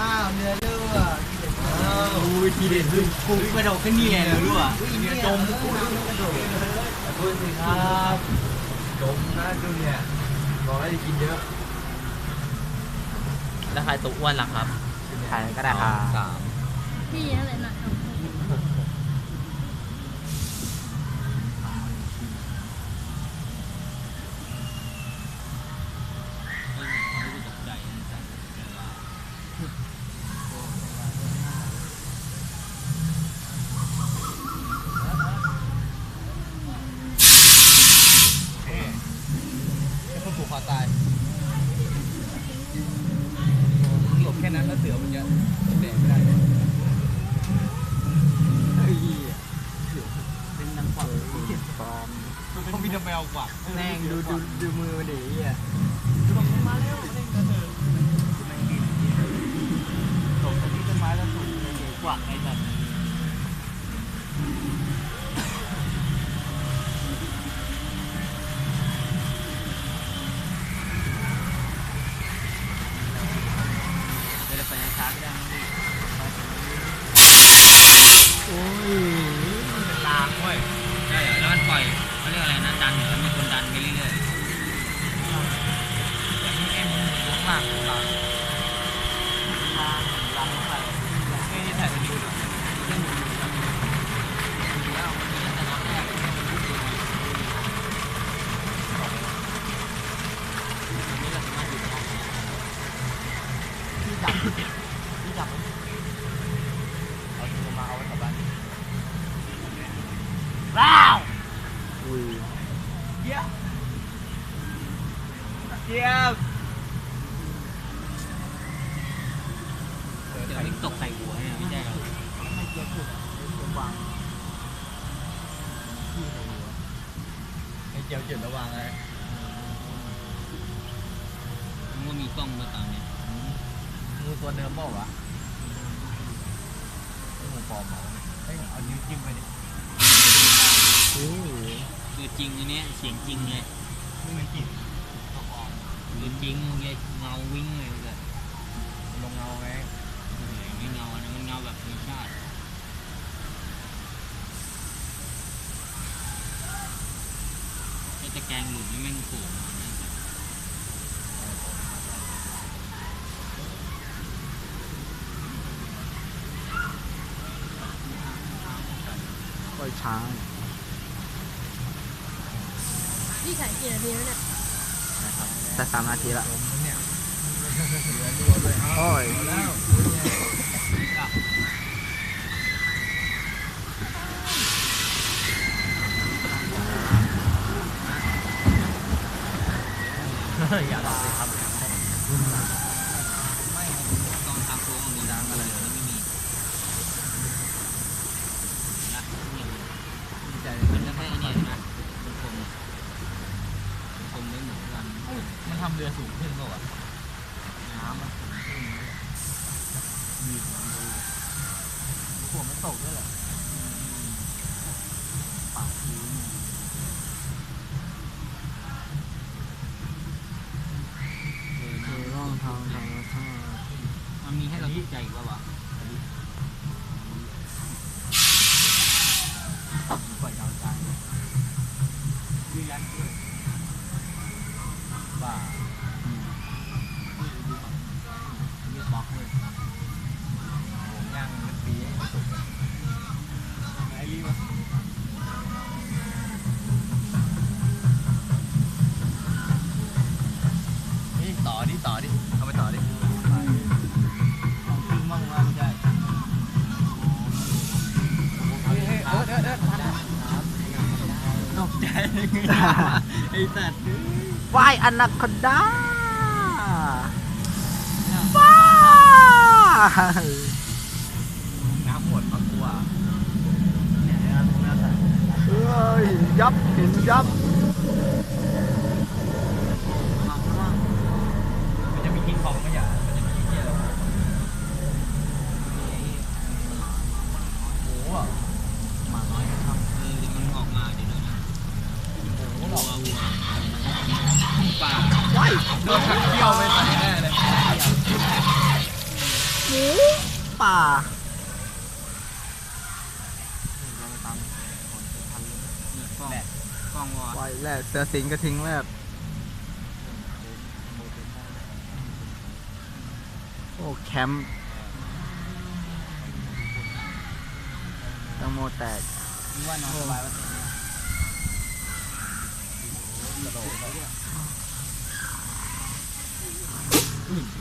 อ้าวเนื้อเลือดอุ้ยทีเด็ดคือกูกระโดดขึ้นนี่ไงเลยรู้อะเนื้อจมกูกระโดดขอโทษสิครับจมนะดูเนี่ยบอกให้กินเยอะแล้วใครตัวอ้วนล่ะครับใครก็ได้ครับสามพี่อะไรนะครับ เขามีทำไมเอากวักแม่งดูดูดูมือมันดิอะมาเร็วเล่นกันเถอะมันบินตกที่ต้นไม้แล้วถูกเลยกวักไอ้สัตว์ เดี๋ยวไปช้าๆก็ได้นะพี่เป็นลางเว้ยใช่เหรอแล้วมันปล่อยเขาเรียกอะไรนะดันเหรอมีคนดันไปเรื่อยๆแต่นี่แค่มุมข้างล่างลางลางลางไปไอ้นี่ถ่ายเป็นดิวเหรอเรื่องมุมแล้วแล้วมันมีแต่นัดแรกอันนี้เราสามารถอยู่ได้ที่จับที่จับ เอาถุงมาเอาไว้กับบ้าน ว้าว อุ้ย เยี่ยมเยี่ยม เดี๋ยวนี้ตกใส่หัวเนี่ยไม่ใช่หรอ ไม่เกี่ยวกับระวังให้เกี่ยวจุดระวังเลย มัน ก็มีกล้องมาตามเนี่ยงูตัวเดิมเปล่าวะไอ้งูปลอมเหรอเฮ้ยเอานิ้วจิ้มไปดิอุ้ยตัวจริงอันเนี้ยเสียงจริงเลยไม่มีกลิ่นตัวจริงไงเงาวิ่งเลยแบบลงเงาไงไม่เงานะมันเงาแบบธรรมชาติไอ้ตะแกรงหลุดนี่แม่งโผล่มานะ ปล่ อยช้างพี่ถ่ายกี่นาทีแล้วเนี่ยแต่สามนาทีละลมมันเนี่ยเหลือรัวด้วยโอ้ยเอาแล้วอย่าลองเลยครับไม่ตอนทางโค้งมีร้านอะไรแล้วไม่มีนะเนี่ย ดีใจ มันก็แค่ไอ้เนี่ยนะมันคมคมไม่เหมือนกัน มันทำเรือสูงขึ้นเปล่าวะ น้ำมันสูงขึ้น มีหัวมันตกด้วยเหรอ ปากพื้น คือร่องทางธรรมชาติ มัน มีใสัตว์ว่ายอนาคอนดาว้าน้ำหมดปักตัวเนี่ยนะครับตรงนั้นอะเอ้ยยับเห็นยับ ระวังระวัง มันจะมีกินของไม่ใช่เหรอมันจะมีเกี่ยวหมูอะ หมาน้อยนะครับเออเดี๋ยวมันออกมาเดี๋ยวดูนะ หมูหร วั อ ววัวป่า ว้าย โดนขัดเที่ยวไปใส่แน่เลยป่าเราไปตามผลทันเลยเนี่ยกล้องกล้องวอปล่อยแรกเสือสิงกระทิ้งแรกโอ้แคมป์ตังโมแตกว่านอนสบายปะ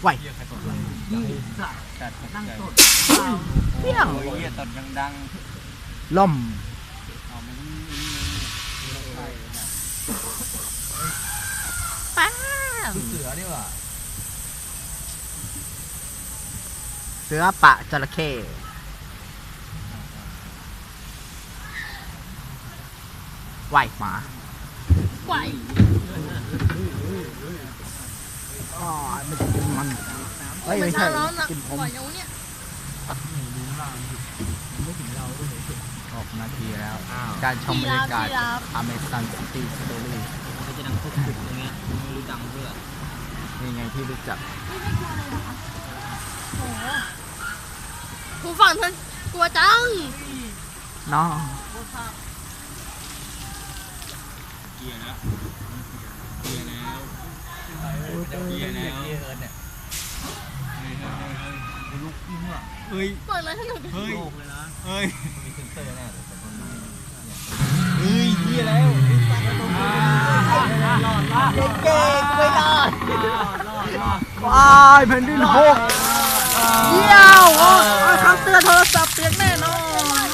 ไหวจัดนั่นั่งงสสดดเปี้ยงโอ้ยเหี้ยตอนยังดังล่มเอามันป้าเสือนี่ว่ะเสือปะจระเข้ไหวหมาไหว อ๋อไม่ใช่กินมันเฮ้ยไม่ใช่อนนะกินผมหวออกนาทีแล้ว การชมบรรยากาศ Amazon City Story ก็จะดังคุกคุกอย่างเงี้ยไม่รู้ดังเพื่อนี่ไงที่รู้จักโอ้ผู้ฟังท่านกลัวจังน้องเกียร์แล้วเกียร์แล้วเกียร์แล้วเอิร์ดเนี่ยลุกยิ่งอะ เฮ้ยเปิดเลยให้หนูดูเฮ้ยเฮ้ยเซนเซอร์แน่เลยแต่ต้นไม้เฮ้ยเกียแล้วเก่งไม่รอดว้ายแผ่นดินหกเยี่ยวโอ้ยคำเตือนโทรศัพท์เปียกแน่นอน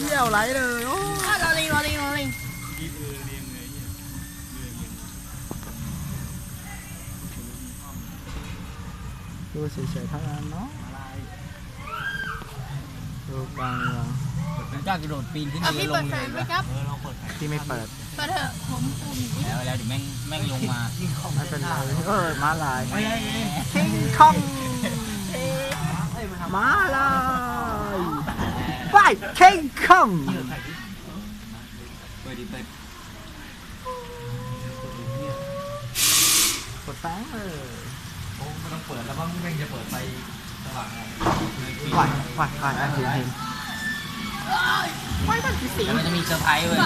เยี่ยวไหลเลยโอ้ ดูเฉยๆเท่านั้นเนาะดูกลางเมืองผมกล้ากระโดดปีนขึ้นอะไปพี่ลเปิงดแฟเลยนไหมครับ เออลองเปิดแผนที่ไม่เปิดเปิดเถอะผมปุ่มนี้แล้วแล้วเดี๋ยวแม่งแม่งลงมาไม่เป็นไรเออมาลายเฮ้ยคิงคองมาลายไปคิงคองเปิดดิเปิดกดแป้งเลยโอ้ไม่ต้อง เปิดแล้วเพราะแม่งจะเปิดไฟสว่างไงไหวไหวไหวอะทีทีไม่มันสีแล้วมันจะมีเซอร์ไพรส์เว้ย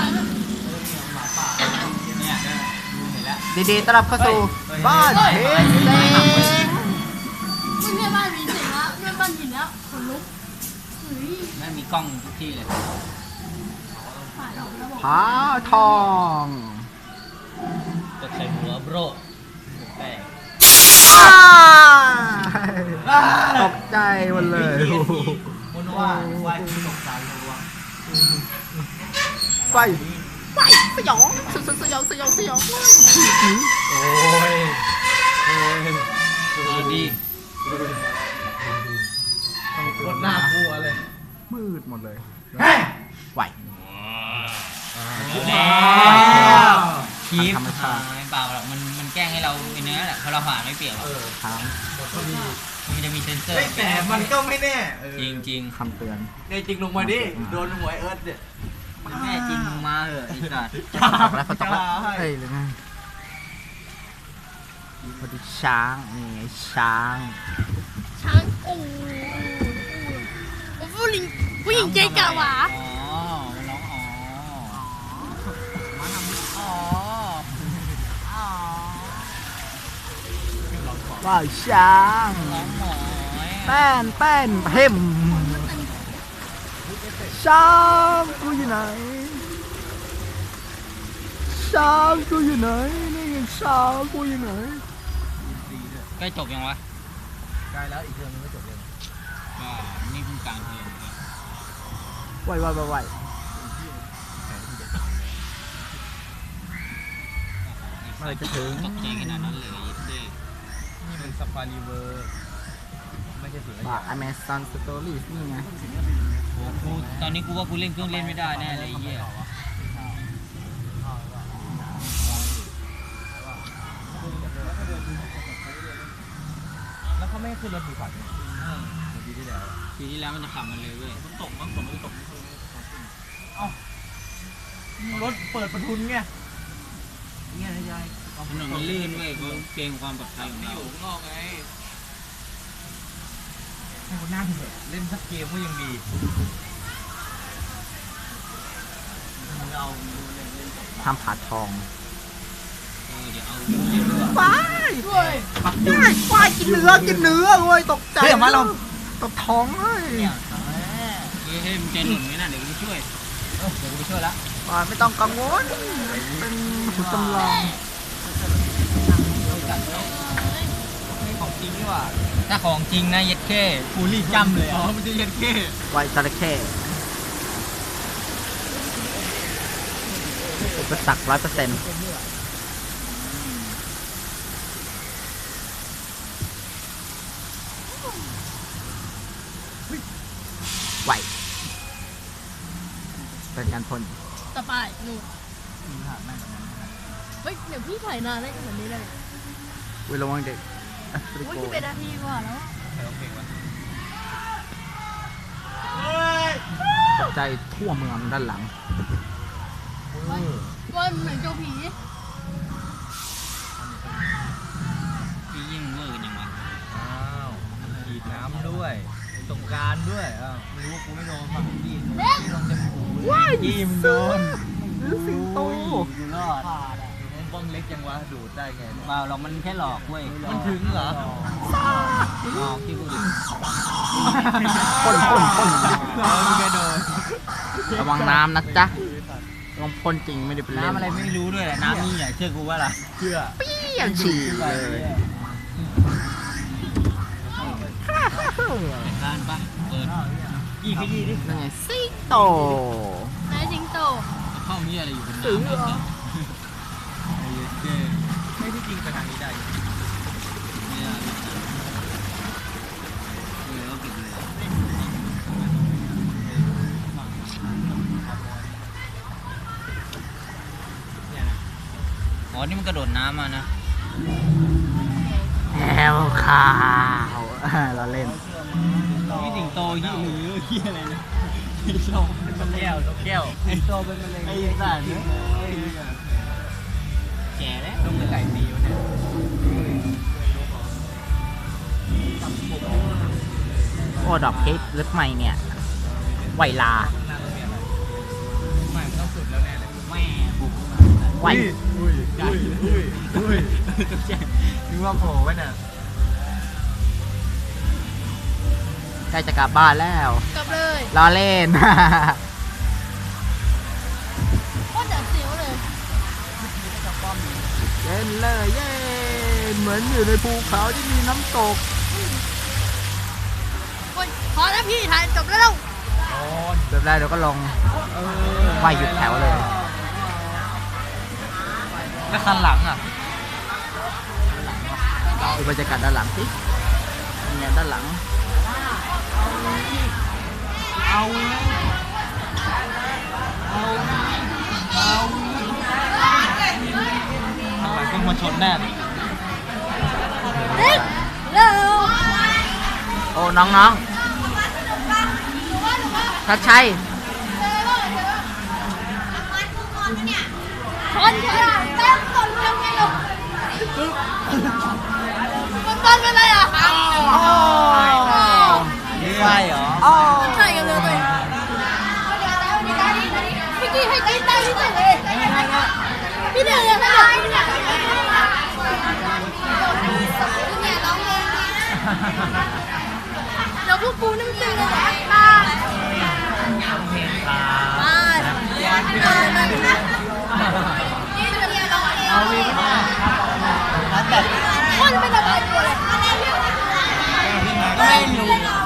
เนี่ยดูเห็นแล้วดีๆต้อนรับเข้าสู่บ้านเฮดเซ็งไม่ใช่บ้านมีเสียงแล้วไม่บ้านหินแล้วขนลุกเฮ้ยแม่งมีกล้องทุกที่เลยฝ่ายเราแล้วบอกผาทองกดใส่หัวโบรแตกอ้า ตกใจหมดเลยโอ้โหมันว่าว่าตกใจระวังไปไปสยองสสสยองสยองสยองโอ้ยเออดีโคตรน่ากลัวเลยมืดหมดเลยเฮ้ยไหวแล้วคลิปธรรมชาติไม่เปล่าหรอกมันมันแกล้งให้เราไอ้เนื้อแหละเพราะเราผ่านไม่เปรียกหรอกเออทางก็ มีมันจะมีเซนเซอร์เฮ้ยแต่มันก็ไม่แน่เออจริงจริงคำเตือนในจริงลงมาดิ โดนหัวไอ้เอิร์ดเนี่ยๆแม่จริงมึงมาเหอะไอ้สัตว์ตกแล้วเขาตกแล้วเฮ้ยหรือไงพอดีช้างนี่ไงช้าง ช้างโอ้โหโอ้โหผู้หญิงผู้หญิงเจ๊กะหวา ว้าช้างแป้นแป้นเพ่มช้างกูอยู่ไหนช้างกูอยู่ไหนนี่ไงช้างกูอยู่ไหนใกล้จบยังวะใกล้แล้วอีกเรื่องนึงก็จบเลยก็นี่เพิ่งกลางเทอมไหวไหวไหวไหวเมื่จะถึงตกใจขนาดนั้นเลย สปารีเวอร์ไม่ใช่สุดบ้า Amazon Stories นี่ไงโอ้กูตอนนี้กูว่ากูเล่นเครื่องเล่นไม่ได้แน่เลยไอ้เหี้ยแล้วเขาไม่ให้ขึ้นรถดูก่อนดีที่แล้วปีที่แล้วมันจะขับมันเลยเว้ยตกมั้งตกไม่ตกเอ้ารถเปิดประทุนไงเนี่ยนะยาย ถนนมันลื่นเว้ยเขาเกรงความปลอดภัยของเราอยู่ข้างนอกไงให้กูนั่งเถอะเล่นสักเกมก็ยังดีมึงเอาดูเล่นเล่นทำผาทองเออเดี๋ยวเอาดูเล่นด้วยว้ายด้วยว้ายว้ายกินเนื้อกินเนื้อเว้ยตกใจเฮ้ยเอามาลองตบท้องเฮ้ยเนี่ยเฮ้ยเฮ้ยมึงใจหนุนไหมนะเดี๋ยวกูช่วยเออเดี๋ยวกูไปช่วยละว้ายไม่ต้องกังวลเป็นหุ่นจำลองไม่ ของจริงว่าถ้าของจริงนะเย็ดแค่ฟูรี่จ้ำเลยอ๋อมันจะเย็นเก้ไวจระเข้อุปสรรคร้อยเปอร์เซ็นต์ไหวเป็นการพ่นต่อไปนู่ เฮ้ยเดี๋ยวพี่ถ่ายนานได้ขนาดนี้เลยวิระวังเด็กแอฟริโอ้ยโกที่เป็นนาทีกว่าแล้ว ใครร้องเพลงวะตกใจทั่วเมืองด้านหลังว่าเหมือนเจ้าผี พี่ยิ่งเวอร์กันยังวะอ้าวฉีดน้ำด้วยสงกรารด้วยอ้าวไม่รู้ว่ากูไม่โดนฝั่งพี่พี่โดนเต็มหูยี่มนโดนหรือสิงโต อยู่รอดมัน บ้องเล็กยังวะดูดได้ไงเนี่ยเปล่าเรามันแค่หลอกเว้ยมันถึงเหรอหลอกที่กูดิพ่นพ่นพ่น เออมึงแกโดนระวังน้ำนะจ๊ะลองพ่นจริงไม่ได้เป็นเล่นน้ำอะไรไม่รู้ด้วยแหละน้ำนี่อะเชื่อกูว่าล่ะเชื่อเปี้ยงฉี่เลยการปะเปิดยี่ขยี้ดินั่นไงสิงโต นายสิงโตเข้ามีอะไรอยู่บนถึงน้ำ เหรอไอ้เจ๊ไม่ที่จริงไปทางนี้ได้อยู่เนี่ยเออเอาเก็บเลยอ๋อนี่มันกระโดดน้ำมานะแอลขาวเราเล่นนี่สิงโตยี่หรือยี่อะไรนี่ยชมนกแก้วนแก้วโตเป็นมะเร็งไอ้สัตว์เนี่ย แก่แล้วนกไก่ตีวะเนี่ยโอ้ดอกเพชรลึกไหมเนี่ยไหวลาไม่ต้องสุดแล้วแน่เลยแม่บุกไหวอุ้ยอุ้ยอุ้ยอุ้ยนึกว่าโผล่ไว้น่ะใกล้จะกลับบ้านแล้ว กลับเลยล้อเล่น เล่นเลยเย้เหมือนอยู่ในภูเขาที่มีน้ำตกโอ้ยพอแล้วพี่ถ่ายจบแล้วเดี๋ยวได้เดี๋ยวก็ลงไหวหยุดแถวเลย แล้วคันหลังอะดูบรรยากาศด้านหลังสิเนี่ยด้านหลัง เอาทำไมต้อง มาชนแน่เฮ้ยเร็วโอ้น้องๆทัชชัยคนเดียวเต็มต้นเดียวไงลูกมันต้นเป็นอะไรอะครับใช่เหรอใช่กันเลยตัวเองพี่กี้ให้กินได้พี่เจ๋งเลยพี่เจ๋งเลยนะพี่เจ๋งเนี่ยร้องเพลง เดี๋ยวพวกกูนั่งเต้นกันเลยค่ะมาพี่เจ๋งนั่นนะนี่จะเรียนร้องเพลงเอาวีไม่ได้นัดแบบพ่อจะไม่สบายตัวเลยไม่รู้